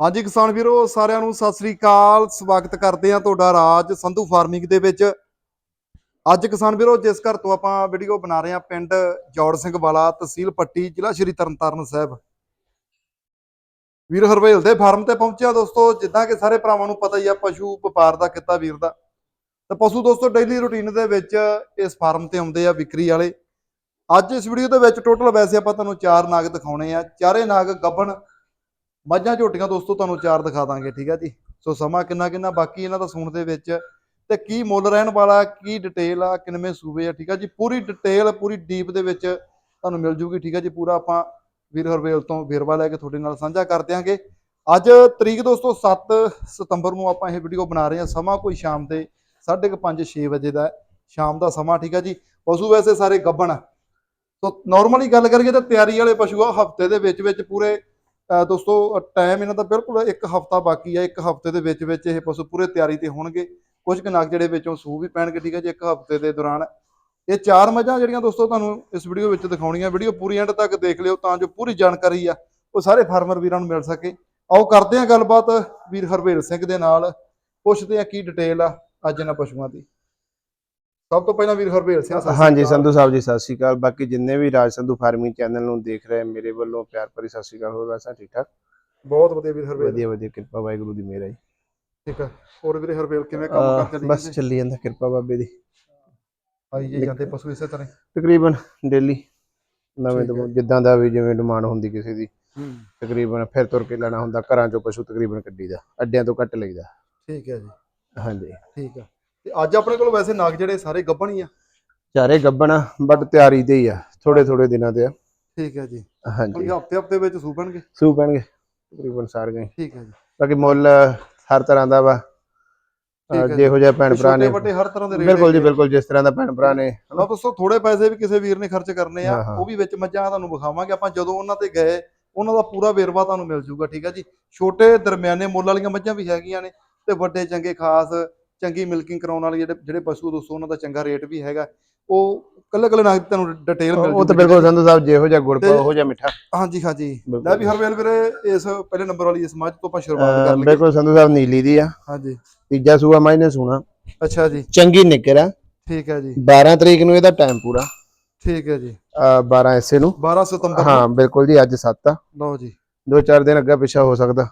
ਹਾਂਜੀ ਕਿਸਾਨ ਵੀਰੋ, ਸਾਰਿਆਂ ਨੂੰ ਸਤਿ ਸ੍ਰੀ ਅਕਾਲ। ਸਵਾਗਤ ਕਰਦੇ ਆ ਤੁਹਾਡਾ ਰਾਜ ਸੰਧੂ ਫਾਰਮਿੰਗ ਦੇ ਵਿੱਚ। ਅੱਜ ਕਿਸਾਨ ਵੀਰੋ, ਜਿਸ ਘਰ ਤੋਂ ਆਪਾਂ ਵੀਡੀਓ ਬਣਾ ਰਹੇ ਆ ਪਿੰਡ ਜੋੜ ਸਿੰਘ ਵਾਲਾ, ਤਹਿਸੀਲ ਪੱਟੀ, ਜ਼ਿਲ੍ਹਾ ਸ਼੍ਰੀ ਤਰਨਤਾਰਨ ਸਾਹਿਬ। ਵੀਰ ਹਰਵੇਲ ਦੇ ਫਾਰਮ ਤੇ ਪਹੁੰਚਿਆ ਦੋਸਤੋ। ਜਿੱਦਾਂ ਕਿ ਸਾਰੇ ਭਰਾਵਾਂ ਨੂੰ ਪਤਾ ਹੀ ਆ, ਪਸ਼ੂ ਵਪਾਰ ਦਾ ਕਿੱਤਾ ਵੀਰ ਦਾ। ਤੇ ਪਸ਼ੂ ਦੋਸਤੋ ਡੇਲੀ ਰੁਟੀਨ ਦੇ ਵਿੱਚ ਇਸ ਫਾਰਮ ਤੇ ਆਉਂਦੇ ਆ ਵਿਕਰੀ ਵਾਲੇ। ਅੱਜ ਇਸ ਵੀਡੀਓ ਦੇ ਵਿੱਚ ਟੋਟਲ ਵੈਸੇ ਆਪਾਂ ਤੁਹਾਨੂੰ ਚਾਰ ਨਾਗ ਦਿਖਾਉਣੇ ਆ। ਚਾਰੇ ਨਾਗ ਗੱਬਣ ਮੱਝਾਂ ਝੋਟੀਆਂ ਦੋਸਤੋ, ਤੁਹਾਨੂੰ ਚਾਰ ਦਿਖਾ ਦਾਂਗੇ, ਠੀਕ ਹੈ ਜੀ? ਸੋ ਸਮਾਂ ਕਿੰਨਾ ਕਿੰਨਾ ਬਾਕੀ ਇਹਨਾਂ ਦਾ ਸੂਣ ਦੇ ਵਿੱਚ ਤੇ ਕੀ ਮੁੱਲ ਰਹਿਣ ਵਾਲਾ, ਕੀ ਡਿਟੇਲ ਆ, ਕਿੰਨਵੇਂ ਸੂਬੇ ਆ, ਠੀਕ ਆ ਜੀ? ਪੂਰੀ ਡਿਟੇਲ ਪੂਰੀ ਡੀਪ ਦੇ ਵਿੱਚ ਤੁਹਾਨੂੰ ਮਿਲ ਜੂਗੀ, ਠੀਕ ਹੈ ਜੀ? ਪੂਰਾ ਆਪਾਂ ਵੀਰ ਹਰਵੇਲ ਤੋਂ ਵੇਰਵਾ ਲੈ ਕੇ ਤੁਹਾਡੇ ਨਾਲ ਸਾਂਝਾ ਕਰ ਦਿਆਂਗੇ। ਅੱਜ ਤਰੀਕ ਦੋਸਤੋ 7 ਸਤੰਬਰ ਨੂੰ ਆਪਾਂ ਇਹ ਵੀਡੀਓ ਬਣਾ ਰਹੇ ਹਾਂ। ਸਮਾਂ ਕੋਈ ਸ਼ਾਮ ਦੇ 5:30 6 ਵਜੇ ਦਾ ਸ਼ਾਮ ਦਾ ਸਮਾਂ, ਠੀਕ ਹੈ ਜੀ? ਪਸ਼ੂ ਵੈਸੇ ਸਾਰੇ ਗੱਬਣ ਸੋ ਨਾਰਮਲੀ ਗੱਲ ਕਰੀਏ ਤਾਂ ਤਿਆਰੀ ਵਾਲੇ ਪਸ਼ੂ ਆ, ਹਫ਼ਤੇ ਦੇ ਵਿੱਚ ਵਿੱਚ ਪੂਰੇ ਦੋਸਤੋ ਟਾਈਮ ਇਹਨਾਂ ਦਾ ਬਿਲਕੁਲ ਇੱਕ ਹਫਤਾ ਬਾਕੀ ਆ, ਇੱਕ ਹਫ਼ਤੇ ਦੇ ਵਿੱਚ ਵਿੱਚ ਇਹ ਪਸ਼ੂ ਪੂਰੇ ਤਿਆਰੀ ਤੇ ਹੋਣਗੇ। ਕੁਝ ਕੁ ਨਗ ਜਿਹੜੇ ਵਿੱਚੋਂ ਸੂ ਵੀ ਪੈਣਗੇ, ਠੀਕ ਹੈ ਜੀ, ਇੱਕ ਹਫ਼ਤੇ ਦੇ ਦੌਰਾਨ। ਇਹ ਚਾਰ ਮੱਝਾਂ ਜਿਹੜੀਆਂ ਦੋਸਤੋ ਤੁਹਾਨੂੰ ਇਸ ਵੀਡੀਓ ਵਿੱਚ ਦਿਖਾਉਣੀਆਂ। ਵੀਡੀਓ ਪੂਰੀ ਐਂਡ ਤੱਕ ਦੇਖ ਲਿਓ ਤਾਂ ਜੋ ਪੂਰੀ ਜਾਣਕਾਰੀ ਆ, ਉਹ ਸਾਰੇ ਫਾਰਮਰ ਵੀਰਾਂ ਨੂੰ ਮਿਲ ਸਕੇ। ਆਓ ਕਰਦੇ ਹਾਂ ਗੱਲਬਾਤ ਵੀਰ ਹਰਵੇਲ ਸਿੰਘ ਦੇ ਨਾਲ। ਪੁੱਛਦੇ ਹਾਂ ਕੀ ਡਿਟੇਲ ਆ ਅੱਜ ਇਹਨਾਂ ਪਸ਼ੂਆਂ ਦੀ। ਸਭ ਤੋਂ ਪਹਿਲਾਂ ਵੀਰ ਹਰਵੇਲ ਸਿੰਘ ਸ਼੍ਰੀ ਹਾਂਜੀ। ਸੰਧੂ ਸਾਹਿਬ ਜੀ ਸਤਿ ਸ਼੍ਰੀ ਅਕਾਲ। ਬਾਕੀ ਜਿੰਨੇ ਵੀ ਰਾਜ ਸੰਧੂ ਫਾਰਮਿੰਗ ਚੈਨਲ ਨੂੰ ਦੇਖ ਰਹੇ ਮੇਰੇ ਵੱਲੋਂ ਪਿਆਰ ਭਰੀ ਸਤਿ ਸ਼੍ਰੀ ਅਕਾਲ। ਹੋਰ ਵੈਸਾ ਠੀਕ ਠਾਕ? ਬਹੁਤ ਵਧੀਆ ਵੀਰ ਹਰਵੇਲ ਵਧੀਆ ਵਧੀਆ। ਕਿਰਪਾ ਵਾਹਿਗੁਰੂ ਦੀ ਮਿਹਰ ਹੈ। ਠੀਕ ਹੈ ਹੋਰ ਵੀਰੇ ਹਰਵੇਲ ਕਿਵੇਂ ਕੰਮ ਕਰਦੇ ਬਸ ਚੱਲੀ ਜਾਂਦਾ ਕਿਰਪਾ ਬਾਬੇ ਦੀ। ਆਈ ਜੇ ਜਾਂਦੇ ਪਸ਼ੂ ਇਸੇ ਤਰ੍ਹਾਂ ਤਕਰੀਬਨ ਡੇਲੀ ਨਵੇਂ। ਤੋਂ ਜਿੱਦਾਂ ਦਾ ਵੀ ਜਿਵੇਂ ਡਿਮਾਂਡ ਹੁੰਦੀ ਕਿਸੇ ਦੀ ਤਕਰੀਬਨ ਫਿਰ ਤੁਰ ਕੇ ਲੈਣਾ ਹੁੰਦਾ। ਘਰਾਂ ਚੋਂ ਪਸ਼ੂ ਤਕਰੀਬਨ ਕੱਢੀਦਾ ਅੱਡਿਆਂ ਤੋਂ ਕੱਟ ਲਈਦਾ। ਠੀਕ ਹੈ ਜੀ। ਹਾਂਜੀ। ਠੀਕ ਆ। ਤੇ ਅੱਜ ਆਪਣੇ ਕੋਲ ਵੈਸੇ ਨਾਗ ਜਿਹੜੇ ਸਾਰੇ ਗੱਭਣ ਹੀ ਆ। ਚਾਰੇ ਗੱਬਣਾ ਬਟ ਤਿਆਰੀ ਤੇ ਹੀ ਆ ਥੋੜੇ ਥੋੜੇ ਦਿਨਾਂ ਤੇ ਆ। ਠੀਕ ਹੈ ਜੀ। ਹਾਂਜੀ। ਕੋਈ ਹਫ਼ਤੇ ਹਫ਼ਤੇ ਵਿੱਚ ਸੂਪਣਗੇ ਸੂ ਪੈਣਗੇ ਤਕਰੀਬਨ ਸਾਰੀਆਂ ਹੀ। ਠੀਕ ਹੈ ਜੀ। ਬਾਕੀ ਮੁੱਲ ਹਰ ਤਰ੍ਹਾਂ ਦਾ ਵਾ। ਜਿਹੋ ਜਿਹਾ ਭੈਣ ਭਰਾ ਨੇ ਵੱਡੇ ਹਰ ਤਰ੍ਹਾਂ ਦੇ ਰੇਟ ਬਿਲਕੁਲ ਜੀ ਬਿਲਕੁਲ ਜਿਸ ਤਰ੍ਹਾਂ ਦਾ ਭੈਣ ਭਰਾ ਨੇ। ਲਓ ਦੋਸਤੋ ਥੋੜੇ ਪੈਸੇ ਵੀ ਕਿਸੇ ਵੀਰ ਨੇ ਖਰਚ ਕਰਨੇ ਆ। ਉਹ ਵੀ ਵਿੱਚ ਮੱਝਾਂ ਤੁਹਾਨੂੰ ਵਿਖਾਵਾਂਗੇ। ਆਪਾਂ ਜਦੋਂ ਉਹਨਾਂ ਤੇ ਗਏ ਉਹਨਾਂ ਦਾ ਪੂਰਾ ਵੇਰਵਾ ਤੁਹਾਨੂੰ ਮਿਲ ਜੂਗਾ ਠੀਕ ਹੈ ਜੀ। ਛੋਟੇ ਦਰਮਿਆਨੇ ਮੁੱਲ ਵਾਲੀਆਂ ਮੱਝਾਂ ਵੀ ਹੈਗੀਆਂ ਨੇ ਤੇ ਵੱਡੇ ਚੰਗੇ ਖਾਸ ਚੰਗੀ ਮਿਲਕਿੰਗ ਕਰਾਉਣ ਵਾਲੇ ਜਿਹੜੇ ਜਿਹੜੇ ਪਸ਼ੂ ਦੋਸਤੋ ਉਹਨਾਂ ਦਾ ਚੰਗਾ ਰੇਟ ਵੀ ਹੈਗਾ। ਉਹ ਕੱਲੇ ਕੱਲੇ ਨਾਗ ਦੀ ਤੁਹਾਨੂੰ ਡਿਟੇਲ ਮਿਲ ਉਹ ਤਾਂ ਜੂਗੀ ਬਿਲਕੁਲ ਸੰਧੂ ਸਾਹਿਬ ਜਿਹੋ ਜਿਹਾ ਗੁੜ ਪਾ ਤੇ- ਉਹੋ ਜਿਹਾ ਮਿੱਠਾ। ਹਾਂਜੀ ਹਾਂਜੀ। ਲੈ ਵੀ ਹਰਵੇਲ ਵੀਰੇ ਇਸ ਪਹਿਲੇ ਨੰਬਰ ਵਾਲੀ ਇਸ ਮੱਝ ਤੋਂ ਆਪਾਂ ਸ਼ੁਰੂਆਤ ਕਰ ਲਈਏ। ਬਿਲਕੁਲ ਸੰਧੂ ਸਾਹਿਬ ਨੀਲੀ ਦੀ ਆ। ਹਾਂਜੀ। ਤੀਜਾ ਸੂਆ ਮਾਈ ਨੇ ਸੁਣਾ। ਅੱਛਾ ਜੀ। ਚੰਗੀ ਨਿਕਰ ਆ। ਠੀਕ ਹੈ ਜੀ। 12 ਤਰੀਕ ਨੂੰ ਇਹਦਾ ਟਾਈਮ ਪੂਰਾ। ਠੀਕ ਹੈ ਜੀ। ਅਹ 12 ਐਸੇ ਨੂੰ। 12 ਸਤੰਬਰ ਹਾਂ ਬਿਲਕੁਲ ਜੀ ਅੱਜ 7 ਆ। ਲਓ ਜੀ। ਦੋ ਚਾਰ ਦਿਨ ਅੱਗਾ ਪਿੱਛਾ ਹੋ ਸਕਦਾ।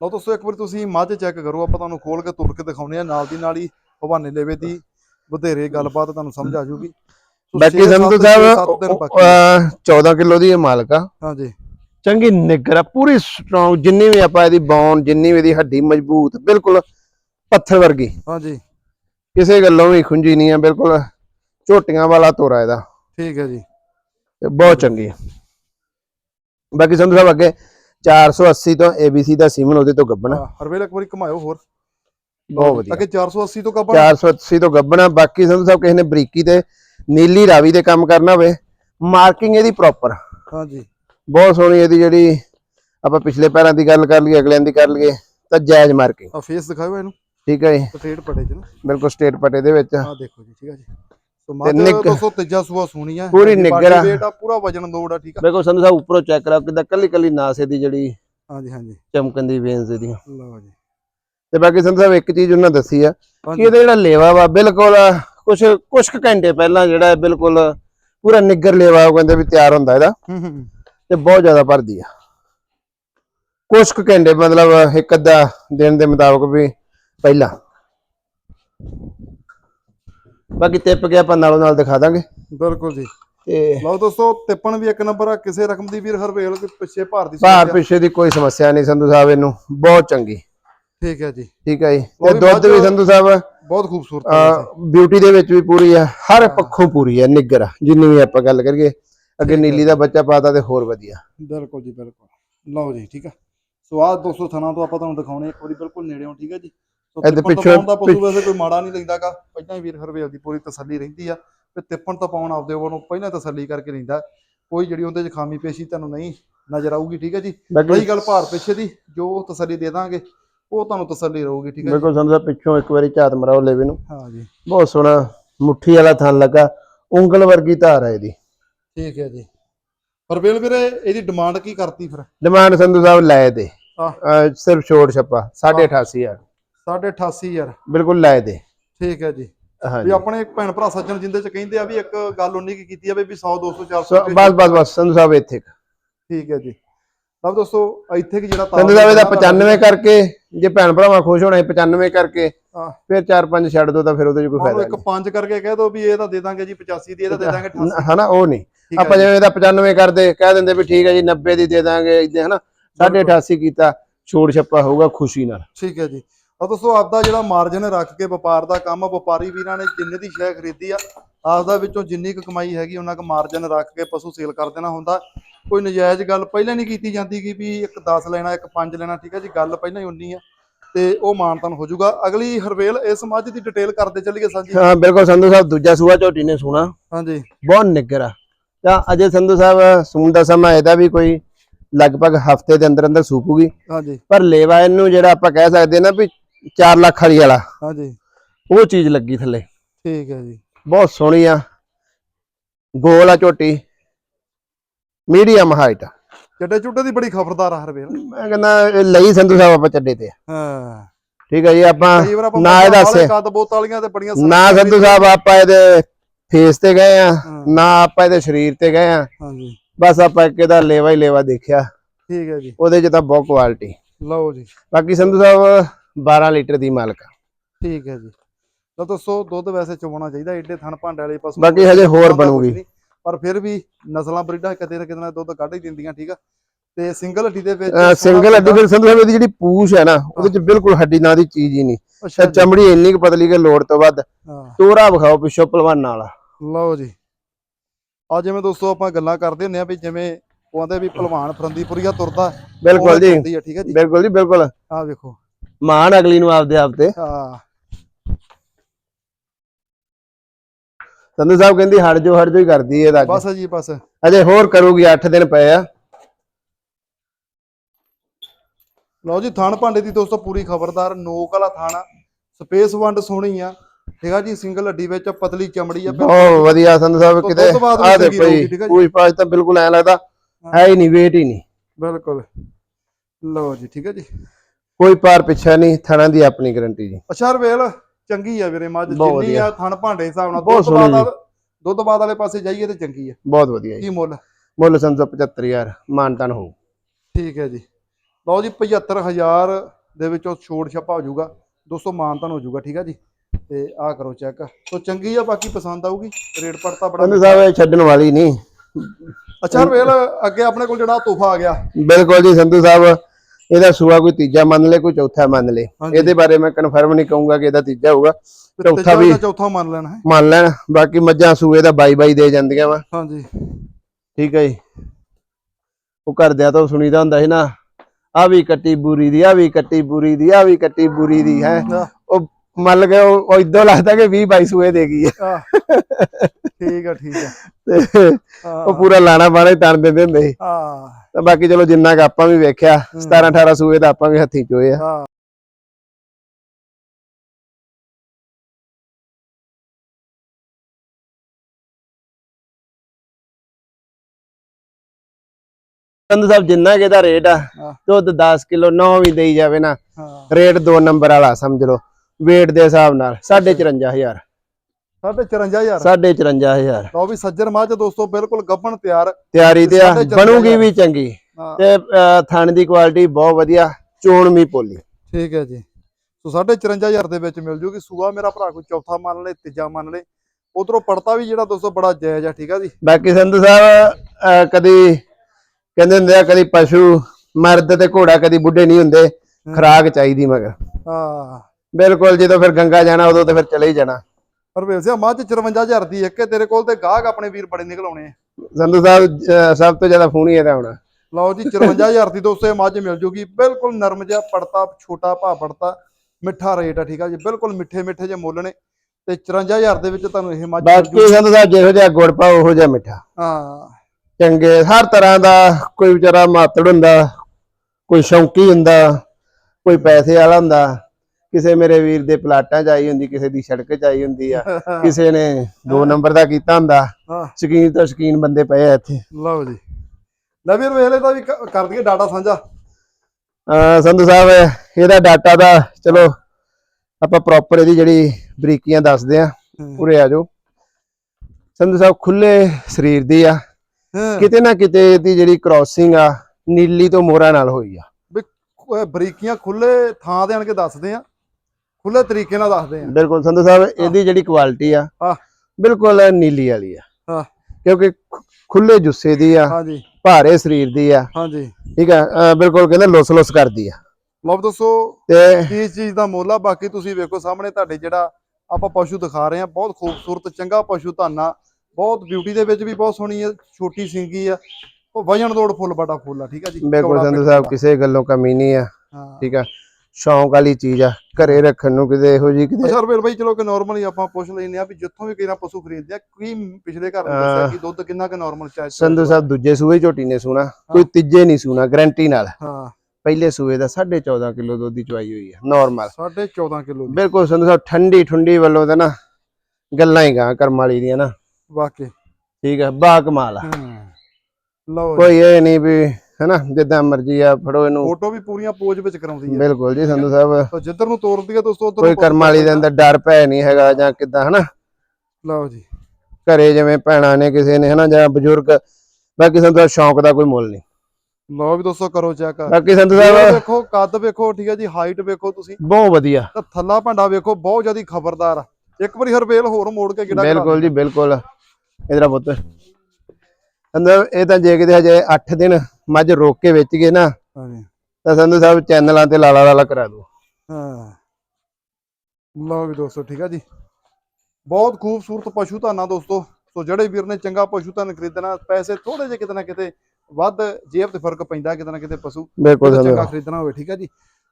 ਲਓ ਦੋਸਤੋ ਇੱਕ ਵਾਰੀ ਤੁਸੀਂ ਮੱਝ ਚੈੱਕ ਕਰੋ ਆਪਾਂ ਤੁਹਾਨੂੰ ਖੋਲ ਕੇ ਤੁਰ ਕੇ ਦਿਖਾਉਣੇ ਆ ਨਾਲ ਦੀ ਨਾਲ ਹੀ ਹਵਾਨੇ ਲੈਵੇ ਦੀ ਵਧੇਰੇ ਗੱਲਬਾਤ ਤੁਹਾਨੂੰ ਸਮਝ ਆ ਜਾਊਗੀ। ਬਾਕੀ ਸੱਤ, ਸਾਹਿਬ ਛੇ, ਸੱਤ ਦਿਨ ਬਾਕੀ। ਆ। ਅਹ 14 ਕਿਲੋ ਦੀ ਇਹ ਮਾਲਕ ਆ। ਹਾਂਜੀ। ਚੰਗੀ ਨਿਗਰ ਪੂਰੀ ਸਟਰੋਂਗ ਜਿੰਨੀ ਵੀ ਆਪਾਂ ਇਹਦੀ ਬੌਨ ਜਿੰਨੀ ਵੀ ਇਹਦੀ ਹੱਡੀ ਮਜ਼ਬੂਤ ਬਿਲਕੁਲ ਪੱਥਰ ਵਰਗੀ। ਹਾਂਜੀ। ਕਿਸੇ ਗੱਲੋਂ ਵੀ ਖੁੰਜੀ ਨਹੀਂ ਆ ਬਿਲਕੁਲ ਝੋਟੀਆਂ ਵਾਲਾ ਤੋਰਾ ਇਹਦਾ। ਠੀਕ ਹੈ ਜੀ। ਬਹੁਤ ਚੰਗੀ ਹੈ ਬਾਕੀ ਸੰਧੂ ਸਾਹਿਬ ਅੱਗੇ 480 ਤੋਂ ABC ਦਾ ਸੀਮਨ ਉਹਦੇ ਤੋਂ ਗੱਬਣਾ। ਹਰਵੇਲ ਇੱਕ ਵਾਰੀ ਘਮਾਇਓ ਹੋਰ। ਬਹੁਤ ਵਧੀਆ। ਅੱਗੇ 480 ਤੋਂ ਕੱਪਾ 480 ਤੋਂ ਗੱਬਣਾ ਬਾਕੀ ਸੰਧੂ ਸਾਹਿਬ ਕਿਸੇ ਨੇ ਬਰੀਕੀ ਤੇ ਨੀਲੀ ਰਾਵੀ ਤੇ ਕੰਮ ਕਰਨਾ ਹੋਵੇ ਮਾਰਕਿੰਗ ਇਹਦੀ ਪ੍ਰੋਪਰ ਹਾਂਜੀ। ਬਹੁਤ ਸੋਹਣੀ ਇਹਦੀ ਜਿਹੜੀ ਆਪਾਂ ਪਿਛਲੇ ਪੈਰਾਂ ਦੀ ਗੱਲ ਕਰ ਲਈਏ ਅਗਲਿਆਂ ਦੀ ਕਰ ਲਈਏ ਤਾਂ ਜਾਇਜ਼ ਮਾਰਕਿੰਗ। ਆ ਫੇਸ ਦਿਖਾਓ ਇਹਨੂੰ। ਠੀਕ ਹੈ ਜੀ। ਸਟੇਟ ਪੜੇ ਚ ਨਾ। ਬਿਲਕੁਲ ਸਟੇਟ ਪੱਟੇ ਦੇ ਵਿੱਚ। ਆ ਦੇਖੋ ਜੀ ਠੀਕ ਹੈ ਜੀ। ਨਿੱਘ- ਦੋਸਤੋ ਤੀਜਾ ਸੂਆ ਸੋਹਣੀ ਆ ਪੂਰੀ ਨਿੱਘਰ ਆ। ਆ ਪੂਰਾ ਵਜਨ ਲੋੜ ਆ ਠੀਕ ਆ? ਬਿਲਕੁਲ ਸੰਧੂ ਸਾਹਿਬ ਉੱਪਰੋਂ ਚੈੱਕ ਕਰਾ ਕਿਦਾਂ ਕੱਲੀ ਕੱਲੀ ਨਾਸ ਇਹਦੀ ਜਿਹੜੀ ਹਾਂਜੀ ਹਾਂਜੀ। ਚਮਕਣ ਦੀ ਵੇਨਸ ਇਹਦੀਆਂ ਲਓ ਜੀ। ਤੇ ਬਾਕੀ ਸੰਧੂ ਸਾਹਿਬ ਇੱਕ ਚੀਜ਼ ਉਹਨਾਂ ਦੱਸੀ ਆ ਕਿ ਹਾਂਜੀ ਇਹਦਾ ਜਿਹੜਾ ਲੇਵਾ ਵਾ ਬਿਲਕੁਲ ਕੁਝ ਕੁਝ ਕੁ ਘੰਟੇ ਪਹਿਲਾਂ ਜਿਹੜਾ ਬਿਲਕੁਲ ਪੂਰਾ ਨਿੱਗਰ ਲੇਵਾ ਉਹ ਕਹਿੰਦੇ ਵੀ ਤਿਆਰ ਹੁੰਦਾ ਇਹਦਾ। ਹੂੰ ਹੂੰ ਤੇ ਬਹੁਤ ਜ਼ਿਆਦਾ ਭਰਦੀ ਆ। ਕੁਝ ਕੁ ਘੰਟੇ ਮਤਲਬ ਇੱਕ ਅੱਧਾ ਦਿਨ ਦੇ ਮੁਤਾਬਕ ਵੀ ਪਹਿਲਾਂ। ਬਾਕੀ ਟਿਪ ਕੇ ਆਪਾਂ ਨਾਲੋਂ ਨਾਲ ਦਿਖਾ ਦਾਂਗੇ। ਬਿਲਕੁਲ ਜੀ। ਤੇ ਲਓ ਦੋਸਤੋ ਤਿੱਪਣ ਵੀ ਇੱਕ ਨੰਬਰ ਆ ਕਿਸੇ ਰਕਮ ਦੀ ਵੀਰ ਹਰਵੇਲ ਕੋਈ ਪਿੱਛੇ ਭਾਰ ਦੀ ਭਾਰ ਪਿੱਛੇ ਦੀ ਕੋਈ ਸਮੱਸਿਆ ਨਹੀਂ ਸੰਧੂ ਸਾਹਿਬ ਇਹਨੂੰ ਬਹੁਤ ਚੰਗੀ। ਠੀਕ ਹੈ ਜੀ। ਠੀਕ ਹੈ ਜੀ। ਤੇ ਦੁੱਧ ਵੀ ਸੰਧੂ ਸਾਹਿਬ ਬਹੁਤ ਖੂਬਸੂਰਤ ਹੈ। ਬਿਊਟੀ ਦੇ ਵਿੱਚ ਵੀ ਪੂਰੀ ਆ ਹਰ ਪੱਖੋਂ ਪੂਰੀ ਆ ਨਿੱਗਰ ਜਿੰਨੀ ਵੀ ਆਪਾਂ ਗੱਲ ਕਰੀਏ। ਅੱਗੇ। ਨੀਲੀ ਦਾ ਬੱਚਾ ਪਾਤਾ ਤੇ ਹੋਰ ਵਧੀਆ। ਬਿਲਕੁਲ ਜੀ ਬਿਲਕੁਲ। ਲਓ ਜੀ ਠੀਕ ਆ ਸੋ ਆਹ 200 ਥਣਾ ਤੋਂ ਆਪਾਂ ਤੁਹਾਨੂੰ ਦਿਖਾਉਣੇ ਇੱਕ ਵਾਰੀ ਬਿਲਕੁਲ ਨੇੜਿਓਂ ਠੀਕ ਹੈ ਜੀ। ਇਹਦੇ ਪਿੱਛੋਂ- ਦਾ ਪਸ਼ੂ ਵੈਸੇ ਕੋਈ ਮਾੜਾ ਨਹੀਂ ਲੈਂਦਾਗਾ ਪਹਿਲਾਂ ਹੀ ਵੀਰ ਹਰਵੇਲ ਦੀ ਪੂਰੀ ਤਸੱਲੀ ਰਹਿੰਦੀ ਆ ਤੇ ਤਿੱਪਣ ਤੋਂ ਪਾਉਣ ਆਪਦੇ ਵੱਲੋਂ ਪਹਿਲਾਂ ਤਸੱਲੀ ਕਰਕੇ ਲੈਂਦਾ ਕੋਈ ਜਿਹੜੀ ਉਹਦੇ 'ਚ ਖਾਮੀ ਪੇਸ਼ੀ ਤੁਹਾਨੂੰ ਨਹੀਂ ਨਜ਼ਰ ਆਊਗੀ ਠੀਕ ਹੈ ਜੀ? ਰਹੀ ਗੱਲ ਭਾਰ ਪਿੱਛੇ ਦੀ ਜੋ ਤਸੱਲੀ ਦੇ ਦਾਂਗੇ ਉਹ ਤੁਹਾਨੂੰ ਤਸੱਲੀ ਰਹੂਗੀ ਠੀਕ ਹੈ ਬਿਲਕੁਲ ਸਾਹਿਬ ਪਿੱਛੋਂ ਇੱਕ ਵਾਰੀ ਝਾਤ ਮਰਾਓ ਲੈਵੇ ਨੂੰ। ਹਾਂ ਜੀ। ਬਹੁਤ ਸੋਹਣਾ ਮੁੱਠੀ ਵਾਲਾ ਥਣ ਲੱਗਾ ਉਂਗਲ ਵਰਗੀ ਧਾਰ ਹੈ ਇਹਦੀ। ਠੀਕ ਹੈ ਜੀ। ਹਰਵੇਲ ਵੀਰੇ ਇਹਦੀ ਡਿਮਾਂਡ ਕੀ ਕਰਤੀ ਫਿਰ? ਡਿਮਾਂਡ ਸੰਧੂ ਸਾਹਿਬ ਲੈ ਤੇ ਸਿਰਫ ਛੋੜ ਛੱਪਾ 88500 88000 ਬਿਲਕੁਲ ਲੈ ਦੇ। ਠੀਕ ਹੈ ਜੀ। ਵੀ ਆਪਣੇ ਭੈਣ ਭਰਾ ਸੱਜਣ ਜਿੰਦੇ ਚ ਕਹਿੰਦੇ ਆ ਵੀ ਇੱਕ ਗੱਲ ਉਨੀ ਕੀ ਕੀਤੀ ਆ ਵੀ 100 200 400 ਸੋ ਬਸ ਬਸ ਬਸ ਸੰਧੂ ਸਾਹਿਬ ਇੱਥੇ। ਠੀਕ ਹੈ ਜੀ। ਲਓ ਦੋਸਤੋ ਇੱਥੇ ਕਿ ਜਿਹੜਾ ਸੰਧੂ ਸਾਹਿਬ ਇਹਦਾ 95 ਕਰਕੇ ਜੇ ਭੈਣ ਭਰਾਵਾਂ ਖੁਸ਼ ਹੋਣਾ 95 ਕਰਕੇ। ਫਿਰ 4-5 ਛੱਡ ਦੋ ਤਾਂ ਫਿਰ ਉਹਦੇ 'ਚ ਕੋਈ ਫਾਇਦਾ ਇੱਕ ਪੰਜ ਕਰਕੇ ਕਹਿ ਦੋ ਵੀ ਇਹ ਤਾਂ ਦੇ ਦਾਂਗੇ ਜੀ 85 ਦੀ ਇਹਦਾ ਦੇ ਦਾਂਗੇ 88 ਨਹੀਂ ਹਨਾ ਉਹ ਨਹੀਂ। ਆਪਾਂ। ਜਿਵੇਂ ਇਹਦਾ 95 ਕਰਦੇ ਕਹਿ ਦਿੰਦੇ ਵੀ ਠੀਕ ਹੈ ਜੀ 90 ਦੀ ਦੇ ਦਾਂਗੇ ਇਦਾਂ ਹਨਾ। 88 ਕੀਤਾ ਛੋੜ ਛੱਪਾ ਹੋਊਗਾ ਖੁਸ਼ੀ ਨਾਲ। ਠੀਕ ਹੈ ਜੀ। ਆ ਦੋਸਤੋ ਆਪਦਾ ਜਿਹੜਾ ਮਾਰਜਨ ਰੱਖ ਕੇ ਵਪਾਰ ਦਾ ਕੰਮ ਵਪਾਰੀ ਵੀਰਾਂ ਨੇ ਜਿੰਨੇ ਦੀ ਸ਼ੈ ਖਰੀਦੀ ਆ ਆਪਦਾ ਵਿੱਚੋਂ ਜਿੰਨੀ ਕੁ ਕਮਾਈ ਹੈਗੀ ਉਹਨਾਂ ਕੁ ਮਾਰਜਨ ਰੱਖ ਕੇ ਪਸ਼ੂ ਸੇਲ ਕਰ ਦੇਣਾ ਹੁੰਦਾ। ਕੋਈ ਨਜਾਇਜ਼ ਗੱਲ ਪਹਿਲਾਂ ਨਹੀਂ ਕੀਤੀ ਜਾਂਦੀ ਕਿ ਵੀ ਇੱਕ 10 ਲੈਣਾ ਇੱਕ 5 ਲੈਣਾ ਠੀਕ ਹੈ ਜੀ ਗੱਲ ਪਹਿਲਾਂ ਹੀ ਉਨੀ ਆ ਤੇ ਉਹ ਮਾਨਤਨ ਹੋ ਜਾਊਗਾ। ਅਗਲੀ ਹਰਵੇਲ ਇਸ ਮੱਝ ਦੀ ਡਿਟੇਲ ਕਰਦੇ ਚੱਲੀਏ ਸਾਂਝੀ। ਹਾਂ ਬਿਲਕੁਲ ਸੰਧੂ ਸਾਹਿਬ ਦੂਜਾ ਸੂਆ ਝੋਟੀ ਨੇ ਸੁਣਾ। ਹਾਂਜੀ। ਬਹੁਤ ਨਿੱਗਰ ਆ। ਤਾਂ ਅਜੇ ਸੰਧੂ ਸਾਹਿਬ ਸੂਣ ਦਾ ਸਮਾਂ ਇਹਦਾ ਵੀ ਕੋਈ ਲਗਭਗ ਹਫ਼ਤੇ ਦੇ ਅੰਦਰ ਅੰਦਰ ਸੂਪੂਗੀ। ਹਾਂਜੀ। ਪਰ ਲੇਵਾ ਇਹਨੂੰ ਜਿਹੜਾ ਆਪਾਂ ਕਹਿ ਸਕਦੇ ਨਾ ਵੀ 4 ਲੱਖ ਵਾਲੀ ਵਾਲਾ। ਹਾਂਜੀ। ਉਹ ਚੀਜ਼ ਲੱਗੀ ਥੱਲੇ। ਠੀਕ ਹੈ ਜੀ। ਬਹੁਤ ਸੋਹਣੀ ਆ। ਗੋਲ ਆ ਝੋਟੀ। ਮੀਡੀਅਮ ਹਾਈਟ ਚੱਡੇ ਚੁੱਡੇ ਦੀ ਬੜੀ ਖਬਰਦਾਰ ਆ ਹਰਵੇਲ। ਮੈਂ ਕਹਿੰਦਾ ਇਹ ਲਈ ਸੰਧੂ ਸਾਹਿਬ ਆਪਾਂ ਚੱਡੇ ਤੇ ਆ। ਹਾਂ। ਠੀਕ ਹੈ ਜੀ ਆਪਾਂ ਨਾ ਮੱਝਾਂ ਇਹਦਾ ਵਾਲੇ ਸੇ- ਕੱਦ ਬੋਤ ਵਾਲੀਆਂ ਤੇ ਬੜੀਆਂ ਨਾ ਸਖਤ ਸੰਧੂ ਸਾਹਿਬ ਆਪਾਂ ਇਹਦੇ ਫੇਸ ਤੇ ਗਏ ਆ ਹਾਂ। ਨਾ ਆਪਾਂ ਇਹਦੇ ਸਰੀਰ ਤੇ ਗਏ ਆ। ਹਾਂਜੀ। ਬਸ ਆਪਾਂ ਇੱਕ ਇਹਦਾ ਲੇਵਾ ਹੀ ਲੇਵਾ ਦੇਖਿਆ। ਠੀਕ ਹੈ ਜੀ। ਉਹਦੇ ਚ ਤਾਂ ਬਹੁਤ ਕੁਆਲਿਟੀ ਲਓ ਜੀ। ਬਾਕੀ ਸੰਧੂ ਸਾਹਿਬ 12 ਲੀਟਰ ਦੀ ਮਾਲਕ ਆ। ਠੀਕ ਹੈ ਜੀ। ਤਾਂ ਦੋਸਤੋ ਦੁੱਧ ਵੈਸੇ ਚਵਾਉਣਾ ਚਾਹੀਦਾ ਏਡੇ ਥਣ ਭਾਂਡੇ ਵਾਲੇ ਪਸ਼ੂ ਬਾਕੀ ਹਜੇ ਹੋਰ ਦਾ ਬਣੂਗੀ। ਪਰ ਫਿਰ ਵੀ ਨਸਲਾਂ ਬਰੀਡਾਂ ਕਿਤੇ ਨਾ ਕਿਤੇ ਨਾ ਦੁੱਧ ਕੱਢ ਹੀ ਦਿੰਦੀਆਂ ਠੀਕ ਆ। ਤੇ ਸਿੰਗਲ ਹੱਡੀ ਦੇ ਵਿੱਚ ਸਿੰਗਲ ਹੱਡੀ ਫਿਰ ਸੰਧੂ ਸਾਹਿਬ ਇਹਦੀ ਜਿਹੜੀ ਪੂਛ ਹੈ ਨਾ ਉਹਦੇ ਚ ਬਿਲਕੁਲ ਹੱਡੀ ਨਾਂ ਦੀ ਚੀਜ਼ ਹੀ ਨਹੀਂ। ਤੇ ਚਮੜੀ ਇੰਨੀ ਕੁ ਪਤਲੀ ਕਿ ਲੋੜ ਤੋਂ ਵੱਧ ਤੋਰਾ ਵਿਖਾਓ ਪਿੱਛੋਂ ਪਹਿਲਵਾਨਾਂ ਵਾਲਾ ਲਓ ਜੀ। ਆ ਜਿਵੇਂ ਦੋਸਤੋ ਆਪਾਂ ਗੱਲਾਂ ਕਰਦੇ ਹੁੰਦੇ ਆ ਵੀ ਜਿਵੇਂ ਉਹ ਆਂਦੇ ਵੀ ਭਲਵਾਨ ਫਰੰਦੀਪੁਰੀਆ ਤੁਰਦਾ ਬਿਲਕੁਲ ਜੀ। ਆ ਠੀਕ ਹੈ ਜੀ। ਬਿਲਕੁਲ ਜੀ ਬਿਲਕੁਲ। ਆਹ ਵੇਖੋ। ਮਾਣ ਅਗਲੀ ਨੂੰ ਆਪਦੇ ਆਪ ਤੇ। ਹਾਂ। ਸੰਧੂ ਸਾਹਿਬ ਕਹਿੰਦੀ ਹਟ ਜੋ ਹਟ ਜੋ ਹੀ ਕਰਦੀ ਹੈ ਅੱਜ ਬਸ ਜੀ ਬਸ। ਅਜੇ ਹੋਰ ਕਰੂਗੀ 8 ਦਿਨ ਪਏ ਆ। ਲਓ ਜੀ ਥਣ ਭਾਂਡੇ ਦੀ ਦੋਸਤੋ ਪੂਰੀ ਖਬਰਦਾਰ ਨੋਕ ਵਾਲਾ ਥਾਣਾ ਸਪੇਸ ਵੰਡ ਸੋਹਣੀ ਆ। ਠੀਕ ਆ ਜੀ ਸਿੰਗਲ ਹੱਡੀ ਵਿੱਚ ਪਤਲੀ ਚਮੜੀ ਆ। ਬਹੁਤ ਵਧੀਆ ਸੰਧੂ ਸਾਹਿਬ ਤੋਂ ਕਿਤੇ ਤੋਂ ਆ ਵੀ ਚੰਗੀ ਦੇਖੋ ਰਹੂਗੀ, ਜੀ ਠੀਕ ਹੈ ਜੀ। ਪੂਛ ਪਾਛ ਤਾਂ ਬਿਲਕੁਲ ਐ ਲੱਗਦਾ ਹੈ ਹੀ ਨਹੀਂ ਵੇਟ ਹੀ ਨਹੀਂ। ਬਿਲਕੁਲ। ਲਓ ਜੀ ਠੀਕ ਹੈ ਜੀ। ਕੋਈ ਪਾਰ ਪਿੱਛਾ ਨਹੀਂ ਥਣਾ ਦੀ ਆਪਣੀ ਗਾਰੰਟੀ ਜੀ। ਅੱਛਾ ਰਵੇਲ ਚੰਗੀ ਆ ਵੀਰੇ ਮੱਝ ਜਿੰਨੀ। ਆ ਥਣ ਭਾਂਡੇ ਹਿਸਾਬ ਨਾਲ ਦੁੱਧ ਬਾਦ ਦੁੱਧ ਬਾਦ ਵਾਲੇ ਪਾਸੇ ਜਾਈਏ ਤੇ ਚੰਗੀ ਆ। ਬਹੁਤ ਵਧੀਆ ਜੀ। ਕੀ ਮੁੱਲ? ਮੁੱਲ ਸੰਧੂ 75000 ਮਾਨਤਨ ਹੋਊ। ਠੀਕ ਹੈ ਜੀ। ਲਓ ਜੀ 75000 ਦੇ ਵਿੱਚੋਂ ਛੋੜ ਛੱਪਾ ਹੋ ਜਾਊਗਾ। 200 ਮਾਨਤਨ ਹੋ ਜਾਊਗਾ ਠੀਕ ਆ ਜੀ। ਤੇ ਆਹ ਕਰੋ ਚੈੱਕ ਸੋ ਚੰਗੀ ਆ ਬਾਕੀ ਪਸੰਦ ਆਊਗੀ। ਰੇਟ ਪੜਤਾ ਬੜਾ ਸੰਧੂ ਸਾਹਿਬ ਛੱਡਣ ਵਾਲੀ ਨਹੀਂ। ਅੱਛਾ ਰਵੇਲ ਅੱਗੇ ਆਪਣੇ ਕੋਲ ਜਿਹੜਾ ਤੋਹਫਾ ਆ ਗਿਆ। ਬਿਲਕੁਲ ਜੀ ਸੰਧੂ ਸਾਹਿਬ। ਇਹਦਾ ਸੂਆ ਕੋਈ ਤੀਜਾ ਮੰਨ ਲੇ ਕੋਈ ਚੌਥਾ ਮੰਨ ਲੇ। ਇਹਦੇ ਬਾਰੇ ਮੈਂ ਕਨਫਰਮ ਨਹੀਂ ਕਹੂੰਗਾ ਕਿ ਇਹਦਾ ਤੀਜਾ ਹੋਊਗਾ। ਚੌਥਾ ਵੀ ਚੌਥਾ ਮੰਨ ਲੈਣਾ ਹੈ। ਮੰਨ ਲੈਣ। ਬਾਕੀ ਮੱਝਾਂ ਸੂਏ ਦਾ ਬਾਈ ਬਾਈ ਦੇ ਜਾਂਦੀਆਂ ਵਾ। ਹਾਂਜੀ। ਠੀਕ ਹੈ ਜੀ। ਉਹ ਘਰਦਿਆਂ ਤੋਂ ਸੁਣੀਦਾ ਹੁੰਦਾ ਸੀ ਨਾ ਆ ਵੀ ਕੱਟੀ ਬੂਰੀ ਦੀ ਆ ਵੀ ਕੱਟੀ ਬੂਰੀ ਦੀ ਆ ਵੀ ਕੱਟੀ ਬੂਰੀ ਦੀ ਹੈ। ਉਹ ਮੰਨ ਕੇ ਉਹ ਇਦਾਂ ਲੱਗਦਾ ਕਿ 20 22 ਸੂਏ ਦੇ ਗਈ ਹੈ। ਠੀਕ ਆ ਠੀਕ ਆ ਉਹ ਪੂਰਾ ਲਾਣਾ ਬਾਣਾ ਤਣ ਦਿੰਦੇ ਹੁੰਦੇ ਸੀ। ਹਾਂ ਤਾਂ ਬਾਕੀ ਚਲੋ ਜਿੰਨਾ ਕੁ ਆਪਾਂ ਵੀ ਵੇਖਿਆ 17 18 ਸੂਏ ਦਾ ਆਪਾਂ ਵੀ ਹੱਥੀਂ ਚੋਏ ਆ। ਹਾਂ। ਸੰਧੂ ਸਾਹਿਬ ਜਿੰਨਾ ਕਿ ਇਹਦਾ ਰੇਟ ਆ। ਦੁੱਧ 10 ਕਿਲੋ 9 ਵੀ ਦੇਈ ਜਾਵੇ ਨਾ ਰੇਟ 2 ਨੰਬਰ ਵਾਲਾ ਸਮਝ ਲਓ weight ਦੇ ਹਿਸਾਬ ਨਾਲ 54500 ਸਾਢੇ 54000 54500 ਲਓ ਵੀ ਸੱਜਰ ਮੱਝ ਦੋਸਤੋ ਬਿਲਕੁਲ ਗੱਭਣ ਤਿਆਰ। ਤਿਆਰੀ ਤੇ ਆ ਬਣੂਗੀ। ਵੀ ਚੰਗੀ। ਤੇ ਥਣ ਦੀ ਕੁਆਲਿਟੀ ਬਹੁਤ ਵਧੀਆ ਚੋਣ ਵੀ ਪੋਲੀ। ਠੀਕ ਹੈ ਜੀ। ਸੋ ਸਾਢੇ 54000 ਦੇ ਵਿੱਚ ਮਿਲ ਜੂਗੀ। ਸੂਆ ਮੇਰਾ ਭਰਾ ਕੋਈ ਚੌਥਾ ਮੰਨ ਲੈ ਤੀਜਾ ਮੰਨ ਲੈ। ਉਧਰੋਂ ਪੜਤਾ ਵੀ ਜਿਹੜਾ ਦੋਸਤੋ ਬੜਾ ਜਾਇਜ਼ ਆ ਠੀਕ ਆ ਜੀ। ਬਾਕੀ ਸੰਧੂ ਸਾਹਿਬ ਕਦੀ ਕਹਿੰਦੇ ਹੁੰਦੇ ਆ ਕਦੀ ਪਸ਼ੂ ਮਰਦ ਤੇ ਘੋੜਾ ਕਦੀ ਬੁੱਢੇ ਨਹੀਂ ਹੁੰਦੇ। ਖਰਾਕ ਚਾਹੀਦੀ ਮਗਰ। ਹਾਂ। ਬਿਲਕੁਲ ਜਦੋਂ ਫਿਰ ਗੰਗਾ ਜਾਣਾ ਉਦੋਂ ਤੇ ਫਿਰ ਚਲੇ ਹੀ ਜਾਣਾ। ਹਰਵੇਲ ਸਿੰਘ ਮੱਝ 54000 ਦੀ ਇੱਕ ਹੈ ਤੇਰੇ ਕੋਲ ਤੇ ਗਾਹਕ ਆਪਣੇ ਵੀਰ ਬੜੇ ਨਿਕਲ ਆਉਣੇ ਆ। ਸੰਧੂ ਸਾਹਿਬ ਅਹ, ਸਭ ਤੋਂ ਜ਼ਿਆਦਾ ਫੋਨ ਹੀ ਇਹਦਾ ਹੋਣਾ। ਲਓ ਜੀ 54000 ਦੀ ਦੋਸਤੋ ਇਹ ਮੱਝ ਮਿਲ ਜੂਗੀ। ਬਿਲਕੁਲ ਨਰਮ ਜਿਹਾ ਪੜਤਾ ਛੋਟਾ ਭਾ ਪੜਤਾ ਮਿੱਠਾ ਰੇਟ ਆ ਠੀਕ ਆ ਜੀ? ਬਿਲਕੁਲ ਮਿੱਠੇ ਮਿੱਠੇ ਜਿਹੇ ਮੁੱਲ ਨੇ। ਤੇ 54000 ਦੇ ਵਿੱਚ ਤੁਹਾਨੂੰ ਇਹ ਮੱਝ ਮਿਲ ਬਾਕੀ ਜੂਗੀ। ਸੰਧੂ ਸਾਹਿਬ ਜਿਹੋ ਜਿਹਾ ਗੁੜ ਪਾਓ ਉਹੋ ਜਿਹਾ ਮਿੱਠਾ। ਹਾਂ। ਚੰਗੇ ਹਰ ਤਰ੍ਹਾਂ ਦਾ ਕੋਈ ਵਿਚਾਰਾ ਮਾਤੜ ਹੁੰਦਾ ਕੋਈ ਸ਼ੌਂਕੀ ਹੁੰਦਾ ਕੋਈ ਪੈਸੇ ਵਾਲਾ ਹੁੰਦਾ। ਕਿਸੇ ਮੇਰੇ ਵੀਰ ਦੇ ਪਲਾਟਾਂ 'ਚ ਆਈ ਹੁੰਦੀ ਕਿਸੇ ਦੀ ਸੜਕ 'ਚ ਆਈ ਹੁੰਦੀ ਆ ਕਿਸੇ ਨੇ ਦੋ ਨੰਬਰ ਦਾ ਕੀਤਾ ਹੁੰਦਾ ਸ਼ਕੀਨ ਤੋਂ ਸ਼ਕੀਨ ਬੰਦੇ ਪਏ ਆ ਇੱਥੇ। ਲਓ ਜੀ। ਲੈ ਵੀਰ ਵੇਖ ਲੈ ਤਾਂ ਵੀ ਕਰ ਦਈਏ ਡਾਟਾ ਸਾਂਝਾ। ਸੰਧੂ ਸਾਹਿਬ ਇਹਦਾ ਡਾਟਾ ਦਾ ਚਲੋ ਆਪਾਂ ਪ੍ਰੋਪਰ ਇਹਦੀ ਜਿਹੜੀ ਬਰੀਕੀਆਂ ਦੱਸਦੇ ਆ ਉਰੇ ਆ ਜਾਓ। ਸੰਧੂ ਸਾਹਿਬ ਖੁੱਲੇ ਸਰੀਰ ਦੀ ਆ। ਕਿਤੇ ਨਾ ਕਿਤੇ ਇਹਦੀ ਜਿਹੜੀ ਕ੍ਰਾਸਿੰਗ ਆ ਨੀਲੀ ਤੋਂ ਮੋਹਰਾ ਨਾਲ ਹੋਈ ਆ। ਬਰੀਕੀਆਂ ਖੁੱਲੇ ਥਾਂ ਤੇ ਆਣ ਕੇ ਦੱਸਦੇ ਆ। ਖੁੱਲੇ ਤਰੀਕੇ ਨਾਲ ਦੱਸਦੇ ਆ। ਬਿਲਕੁਲ ਸੰਧੂ ਸਾਹਿਬ ਇਹਦੀ ਜਿਹੜੀ ਕੁਆਲਿਟੀ ਆ ਹਾਂ। ਬਿਲਕੁਲ ਨੀਲੀ ਵਾਲੀ ਆ। ਹਾਂ। ਕਿਉਂਕਿ ਖੁੱਲੇ ਜੁੱਸੇ ਦੀ ਆ ਹਾਂਜੀ। ਭਾਰੇ ਸਰੀਰ ਦੀ ਆ। ਹਾਂਜੀ। ਠੀਕ ਆ ਬਿਲਕੁਲ ਕਹਿੰਦੇ ਲੁੱਸ ਲੁੱਸ ਕਰਦੀ ਆ। ਲਓ ਦੱਸੋ ਤੇ ਕਿਸ ਚੀਜ਼ ਦਾ ਮੁੱਲ ਆ? ਬਾਕੀ ਤੁਸੀਂ ਵੇਖੋ ਸਾਹਮਣੇ ਤੁਹਾਡੇ ਜਿਹੜਾ ਆਪਾਂ ਪਸ਼ੂ ਦਿਖਾ ਰਹੇ ਆ ਬਹੁਤ ਖੂਬਸੂਰਤ ਚੰਗਾ ਪਸ਼ੂ ਧਾਨਾ। ਬਹੁਤ ਬਿਊਟੀ ਦੇ ਵਿੱਚ ਵੀ ਬਹੁਤ ਸੋਹਣੀ ਹੈ ਛੋਟੀ ਸਿੰਗੀ ਆ। ਉਹ ਵਜਨ ਤੋੜ ਫੁੱਲ ਬੜਾ ਫੁੱਲ ਆ ਠੀਕ ਆ ਜੀ? ਬਿਲਕੁਲ ਸੰਧੂ ਸਾਹਿਬ। ਕਿਸੇ ਗੱਲੋਂ ਕਮੀ ਨਹੀਂ ਆ। ਠੀਕ ਆ। ਸ਼ੌਂਕ ਵਾਲੀ ਚੀਜ਼ ਆ ਘਰੇ ਰੱਖਣ ਨੂੰ ਕਿਤੇ ਇਹੋ ਜੀ ਕਿਤੇ ਅੱਛਾ ਰਵੇਲ ਬਾਈ ਚਲੋ ਕਿ ਨਾਰਮਲੀ ਆਪਾਂ ਪੁੱਛ ਲੈਨੇ ਆ ਵੀ ਜਿੱਥੋਂ ਵੀ ਕਿਹੜਾ ਪਸ਼ੂ ਖਰੀਦਦੇ ਆ ਕੀ ਪਿਛਲੇ ਘਰ ਦੱਸਿਆ ਹਾਂ। ਕਿ ਦੁੱਧ ਕਿੰਨਾ ਕੁ ਨਾਰਮਲ ਚਾਹੀਦਾ? ਸੰਧੂ ਸਾਹਿਬ ਦੂਜੇ ਸੂਏ ਝੋਟੀ ਨੇ ਸੂਣਾ ਕੋਈ ਤੀਜੇ ਨਹੀਂ ਸੂਣਾ ਗਰੰਟੀ ਨਾਲ। ਹਾਂ। ਪਹਿਲੇ ਸੂਏ ਦਾ 14.5 ਕਿਲੋ ਦੁੱਧ ਦੀ ਚਵਾਈ ਹੋਈ ਆ ਨਾਰਮਲ 14.5 ਕਿਲੋ ਬਿਲਕੁਲ ਸੰਧੂ ਸਾਹਿਬ ਠੰਡੀ ਠੁੰਡੀ ਵੱਲੋਂ ਤਾਂ ਨਾ ਗੱਲਾਂ ਹੀ ਗਾ ਕਰਮ ਵਾਲੀ ਦੀਆਂ ਨਾ। ਵਾਕਈ। ਠੀਕ ਆ ਬਾ ਕਮਾਲ ਆ। ਹਾਂ। ਲਓ। ਕੋਈ ਇਹ ਨਹੀਂ ਵੀ ਹੈਨਾ ਜਿੱਦਾਂ ਮਰਜ਼ੀ ਆ ਫੜੋ ਇਹਨੂੰ। ਫੋਟੋ ਵੀ ਪੂਰੀਆਂ ਪੋਜ ਵਿੱਚ ਕਰਾਉਂਦੀ ਹੈ ਬਿਲਕੁਲ ਜੀ ਸੰਧੂ ਸਾਹਿਬ। ਤਾਂ ਜਿੱਧਰ ਨੂੰ ਤੋਰਦੀ ਹੈ ਦੋਸਤੋ ਉਧਰ ਕੋਈ ਕਰਮ ਵਾਲੀ ਦੇ ਅੰਦਰ ਡਰ ਭੈ ਨਹੀਂ ਹੈਗਾ ਜਾਂ ਕਿੱਦਾਂ ਹਨਾ? ਲਓ ਜੀ। ਘਰੇ ਜਿਵੇਂ ਭੈਣਾਂ ਨੇ ਕਿਸੇ ਨੇ ਹਨਾ ਜਾਂ ਬਜ਼ੁਰਗ ਬਾਕੀ ਸੰਧੂ ਸਾਹਿਬ ਸ਼ੌਂਕ ਦਾ ਕੋਈ ਮੁੱਲ ਨਹੀਂ। ਲਓ ਵੀ ਦੋਸਤੋ ਕਰੋ ਚੈੱਕ ਬਾਕੀ ਸੰਧੂ ਸਾਹਿਬ ਵੇਖੋ ਕੱਦ ਵੇਖੋ ਠੀਕ ਹੈ ਜੀ ਹਾਈਟ ਵੇਖੋ ਤੁਸੀਂ। ਬਹੁਤ ਵਧੀਆ। ਤਾਂ ਥੱਲਾ ਭਾਂਡਾ ਵੇਖੋ ਬਹੁਤ ਜ਼ਿਆਦਾ ਖਬਰਦਾਰ ਇੱਕ ਵਾਰੀ ਹਰਬੇਲ ਹੋਰ ਮੋੜ ਕੇ ਕਿਹੜਾ ਬਿਲਕੁਲ ਜੀ ਬਿਲਕੁਲ। ਇਧਰ ਪੁੱਤ। ਅੰਦਰ ਇਹ ਤਾਂ ਜੇ ਕਿਤੇ ਹਜੇ 8 ਦਿਨ ਮੱਝ ਰੋਕ ਕੇ ਵੇਚ ਗਏ ਨਾ ਹਾਂਜੀ। ਤਾਂ ਸੰਧੂ ਸਾਹਿਬ ਚੈਨਲਾਂ ਤੇ ਲਾਲਾ ਲਾਲਾ ਕਰਾ ਦੋ ਹਾਂ। ਲਓ ਵੀ ਦੋਸਤੋ ਠੀਕ ਹੈ ਜੀ। ਬਹੁਤ ਖੂਬਸੂਰਤ ਪਸ਼ੂ ਧਾਨਾ ਦੋਸਤੋ। ਸੋ ਜਿਹੜੇ ਵੀਰ ਨੇ ਚੰਗਾ ਪਸ਼ੂ ਧਨ ਖਰੀਦਣਾ ਪੈਸੇ ਥੋੜੇ ਜਿਹੇ ਕਿਤੇ ਨਾ ਕਿਤੇ ਵੱਧ ਜੇਬ ਤੇ ਫ਼ਰਕ ਪੈਂਦਾ ਕਿਤੇ ਨਾ ਕਿਤੇ ਪਸ਼ੂ। ਚੰਗਾ ਖਰੀਦਣਾ ਹੋਵੇ ਠੀਕ ਹੈ ਜੀ।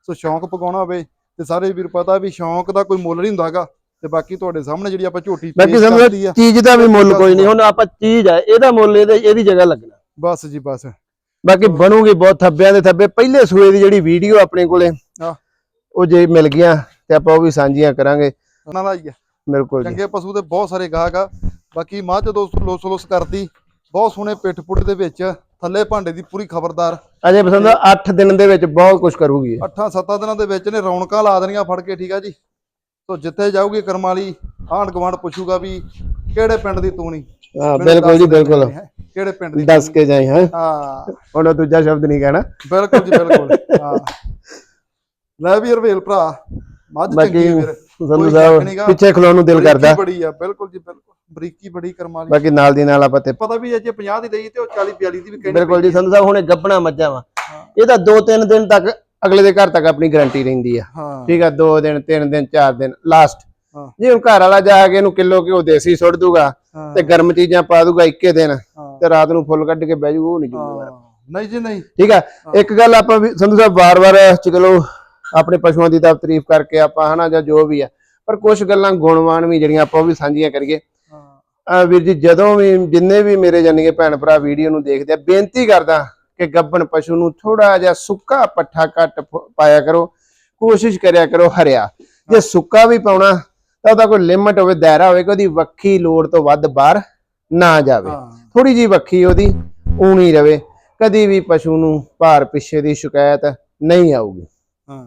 ਸੋ ਸ਼ੌਂਕ ਪਕਾਉਣਾ ਹੋਵੇ ਤੇ ਸਾਰੇ ਵੀਰ ਪਤਾ ਵੀ ਸ਼ੌਂਕ ਦਾ ਕੋਈ ਮੁੱਲ ਨਹੀਂ ਹੁੰਦਾਗਾ ਤੇ ਬਾਕੀ ਤੁਹਾਡੇ ਸਾਹਮਣੇ ਜਿਹੜੀ ਆਪਾਂ ਝੋਟੀ ਬਾਕੀ ਆ ਚੀਜ਼ ਦਾ ਵੀ ਮੁੱਲ ਕੋਈ ਨਹੀਂ। ਹੁਣ ਆਪਾਂ ਚੀਜ਼ ਆ ਇਹਦਾ ਮੁੱਲ ਇਹਦੇ ਇਹਦੀ ਜਗ੍ਹਾ ਲੱਗਣਾ। ਬਸ ਜੀ ਬਸ। ਬਾਕੀ ਬਣੂਗੀ ਬਹੁਤ ਥੱਬਿਆਂ ਦੇ ਥੱਬੇ। ਪਹਿਲੇ ਸੂਏ ਦੀ ਜਿਹੜੀ ਵੀਡੀਓ ਆਪਣੇ ਕੋਲੇ। ਉਹ ਜੇ ਮਿਲ ਗਿਆ ਤੇ ਆਪਾਂ ਉਹ ਵੀ ਸਾਂਝੀਆਂ ਕਰਾਂਗੇ। ਉਹਨਾਂ ਦਾ ਹੀ ਆ। ਬਿਲਕੁਲ ਚੰਗੇ ਪਸ਼ੂ ਦੇ ਬਹੁਤ ਸਾਰੇ ਗਾਹਕ ਆ। ਬਾਕੀ ਮੱਝ ਦੋਸਤੋ ਲੋਸ ਲੋਸ ਕਰਦੀ ਬਹੁਤ ਸੋਹਣੇ ਪਿੱਠ ਪੁੱਟ ਦੇ ਵਿੱਚ ਥੱਲੇ ਭਾਂਡੇ ਦੀ ਪੂਰੀ ਖਬਰਦਾਰ। ਅਜੇ ਪਸੰਦ 8 ਦਿਨ ਦੇ ਵਿੱਚ ਬਹੁਤ ਕੁਝ ਕਰੂਗੀ ਇਹ। ਅੱਠਾਂ ਸੱਤਾਂ ਦਿਨਾਂ ਦੇ ਵਿੱਚ ਨੇ ਰੌਣਕਾਂ ਲਾ ਦੇਣੀਆਂ ਫੜ ਕੇ ਠੀਕ ਆ ਜੀ। ਸੋ ਜਿੱਥੇ ਜਾਊਗੀ ਕਰਮ ਵਾਲੀ ਆਂਢ ਗੁਆਂਢ ਪੁੱਛੂਗਾ ਵੀ ਕਿਹੜੇ ਪਿੰਡ ਦੀ ਤੂੰ ਨਹੀਂ ਹਾਂ ਬਿਲਕੁਲ ਜੀ ਬਿਲਕੁਲ। ਕਿਹੜੇ ਪਿੰਡ ਦੀ ਦੱਸ ਕੇ ਜਾਈ ਹਾਂ? ਹਾਂ। ਹੁਣ ਉਹ ਦੂਜਾ ਸ਼ਬਦ ਨਹੀਂ ਕਹਿਣਾ। ਬਿਲਕੁਲ ਜੀ ਬਿਲਕੁਲ। ਹਾਂ। ਲੈ ਵੀ ਰਵੇਲ ਭਰਾ ਮੱਝ ਚੰਗੀ ਵੀਰ। ਸੰਧੂ ਸਾਹਿਬ। ਪਿੱਛੇ ਖਲੋਣ ਨੂੰ ਦਿਲ ਕਰਦਾ। ਬੜੀ ਆ ਬਿਲਕੁਲ ਜੀ ਬਿਲਕੁਲ। ਬਰੀਕੀ ਬੜੀ ਕਰਮ ਵਾਲੀ। ਬਾਕੀ ਨਾਲ ਦੀ ਨਾਲ ਆਪਾਂ ਤੇ ਪਤਾ ਵੀ ਜੇ 50 ਦੀ ਲਈ ਤੇ ਉਹ 40 42 ਦੀ ਵੀ ਕਹਿਣੀ ਬਿਲਕੁਲ ਜੀ ਸੰਧੂ ਸਾਹਿਬ ਹੁਣੇ ਗੱਬਣਾ ਮੱਝਾਂ ਵਾ। ਹਾਂ। ਇਹ ਤਾਂ 2-3 ਦਿਨ ਤੱਕ ਅਗਲੇ ਦੇ ਘਰ ਤੱਕ ਆਪਣੀ ਗਾਰੰਟੀ ਰਹਿੰਦੀ ਆ। ਠੀਕ ਆ 2 ਦਿਨ 3 ਦਿਨ 4 ਦਿਨ ਲਾਸਟ। ਜੇ ਹੁਣ ਘਰ ਵਾਲਾ ਜਾ ਕੇ ਇਹਨੂੰ ਕਿਲੋ ਘਿਓ ਦੇਸੀ ਸੁੱਟ ਦੂਗਾ ਤੇ ਗਰਮ ਚੀਜ਼ਾਂ ਪਾ ਦੂਗਾ ਇੱਕੇ ਦਿਨ। ਤੇ ਰਾਤ ਨੂੰ ਫੁੱਲ ਕੱਢ ਕੇ ਬਹਿ ਜੂ ਉਹ ਨਹੀਂ ਹਾਂ। ਨਹੀਂ ਜੀ ਨਹੀਂ। ਠੀਕ ਆ ਇੱਕ ਗੱਲ ਆਪਾਂ ਵੀ ਸੰਧੂ ਸਾਹਿਬ ਵਾਰ-ਵਾਰ ਚਲੋ ਆਪਣੇ ਪਸ਼ੂਆਂ ਦੀ ਤਾਂ ਤਾਰੀਫ ਕਰਕੇ ਆਪਾਂ ਹਨਾ ਜਾਂ ਜੋ ਵੀ ਆ ਪਰ ਕੁਝ ਗੱਲਾਂ ਗੁਣਵਾਨ ਵੀ ਜਿਹੜੀਆਂ ਆਪਾਂ ਉਹ ਵੀ ਸਾਂਝੀਆਂ ਕਰੀਏ। ਹਾਂ। ਵੀਰ ਜੀ ਜਦੋਂ ਵੀ ਜਿੰਨੇ ਵੀ ਮੇਰੇ ਜਾਨੀਗੇ ਭੈਣ ਭਰਾ ਵੀਡੀਓ ਨੂੰ ਦੇਖਦੇ ਆ ਬੇਨਤੀ ਕਰਦਾ ਕਿ ਗੱਬਣ ਪਸ਼ੂ ਨੂੰ ਥੋੜਾ ਜਿਹਾ ਸੁੱਕਾ ਪੱਠਾ ਘੱਟ ਪਾਇਆ ਕਰੋ ਕੋਸ਼ਿਸ਼ ਕਰਿਆ ਕਰੋ ਹਰਿਆ। ਜੇ ਸੁੱਕਾ ਵੀ ਪਾਉਣਾ ਤਾਂ ਉਹਦਾ ਕੋਈ ਲਿਮਟ ਹੋਵੇ ਦਾਇਰਾ ਹੋਵੇ ਕਿ ਉਹਦੀ ਵੱਖੀ ਲੋੜ ਤੋਂ ਵੱਧ ਬਾਹਰ ਨਾ ਜਾਵੇ। ਹਾਂ। ਥੋੜੀ ਜੀ ਵੱਖੀ ਉਹਦੀ ਊਣੀ ਰਵੇ। ਕਦੀ ਵੀ ਪਸ਼ੂ ਨੂੰ ਭਾਰ ਪਿੱਛੇ ਦੀ ਸ਼ਿਕਾਇਤ ਨਹੀਂ ਆਊਗੀ। ਹਾਂ।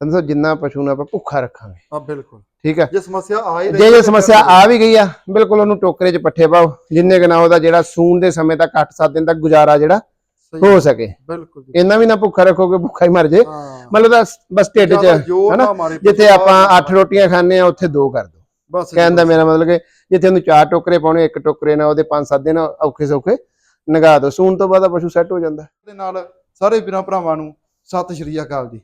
ਸਮਝੋ ਜਿੰਨਾ ਪਸ਼ੂ ਨੂੰ ਆਪਾਂ ਭੁੱਖਾ ਰੱਖਾਂਗੇ। ਆ ਬਿਲਕੁਲ। ਠੀਕ ਹੈ? ਜੇ ਸਮੱਸਿਆ ਆ ਹੀ ਜੇ ਇਹ ਸਮੱਸਿਆ ਆ ਵੀ ਗਈ ਆ ਬਿਲਕੁਲ ਉਹਨੂੰ ਟੋਕਰੇ 'ਚ ਪੱਠੇ ਪਾਓ। ਜਿੰਨੇ ਕੁ ਨਾ ਉਹਦਾ ਜਿਹੜਾ ਸੂਣ ਦੇ ਸਮੇਂ ਤੱਕ 8-7 ਦਿਨ ਤੱਕ ਗੁਜ਼ਾਰਾ ਜਿਹੜਾ ਸਹੀ, ਹੋ ਸਕੇ। ਬਿਲਕੁਲ ਜੀ। ਇੰਨਾ ਵੀ ਨਾ ਭੁੱਖਾ ਰੱਖੋਗੇ ਭੁੱਖਾ ਹੀ ਮਰ ਜੇ। ਹਾਂ। ਮਤਲਬ ਦਾ ਬਸ ਢਿੱਡ 'ਚ ਜ਼ਿਆਦਾ ਜ਼ੋਰ ਹਨਾ? ਨਾ ਮਾਰੇ ਜਿੱਥੇ ਆਪਾਂ 8 ਰੋਟੀਆਂ ਖਾਂਦੇ ਆ ਉੱਥੇ ਦੋ ਕਰ ਦੋ। ਬਸ ਕਹਿਣ ਦਾ ਮੇਰਾ ਮਤਲਬ ਕਿ ਜਿੱਥੇ ਉਹਨੂੰ ਚਾਰ ਟੋਕਰੇ ਪਾਉਣੇ ਇੱਕ ਟੋਕਰੇ ਨਾਲ ਉਹਦੇ 5-7 ਦਿਨ ਔਖੇ ਸੌਖੇ ਨਗਾ ਦੋ ਸੂਣ ਤੋਂ ਬਾਅਦ ਪਸ਼ੂ ਸੈੱਟ ਹੋ ਜਾਂਦਾ। ਦੇ ਨਾਲ ਸਾਰੇ ਵੀਰਾਂ ਭਰਾਵਾਂ ਨੂੰ ਸਤਿ ਸ਼੍ਰੀ ਅਕਾਲ ਜੀ।